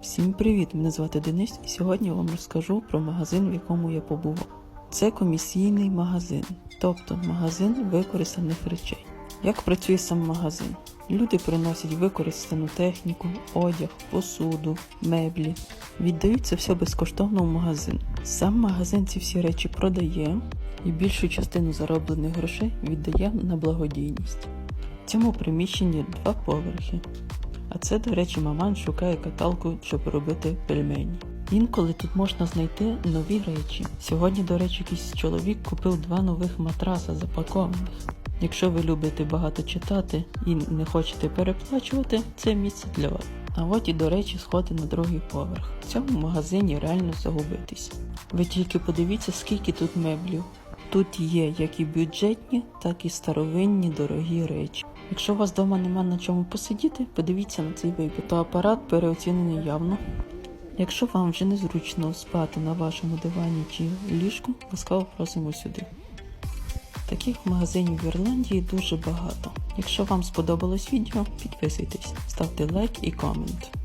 Всім привіт! Мене звати Денис, і сьогодні вам розкажу про магазин, в якому я побував. Це комісійний магазин, тобто магазин використаних речей. Як працює сам магазин? Люди приносять використану техніку, одяг, посуду, меблі. Віддають це все безкоштовно в магазин. Сам магазин ці всі речі продає і більшу частину зароблених грошей віддає на благодійність. В цьому приміщенні два поверхи. А це, до речі, маман шукає каталку, щоб робити пельмені. Інколи тут можна знайти нові речі. Сьогодні, до речі, якийсь чоловік купив два нових матраса запакованих. Якщо ви любите багато читати і не хочете переплачувати, це місце для вас. А от і, до речі, сходи на другий поверх. В цьому магазині реально загубитись. Ви тільки подивіться, скільки тут меблів. Тут є як і бюджетні, так і старовинні дорогі речі. Якщо у вас вдома нема на чому посидіти, подивіться на цей вибір. Фотоапарат переоцінений явно. Якщо вам вже незручно спати на вашому дивані чи ліжку, ласкаво просимо сюди. Таких магазинів в Ірландії дуже багато. Якщо вам сподобалось відео, підписуйтесь, ставте лайк і комент.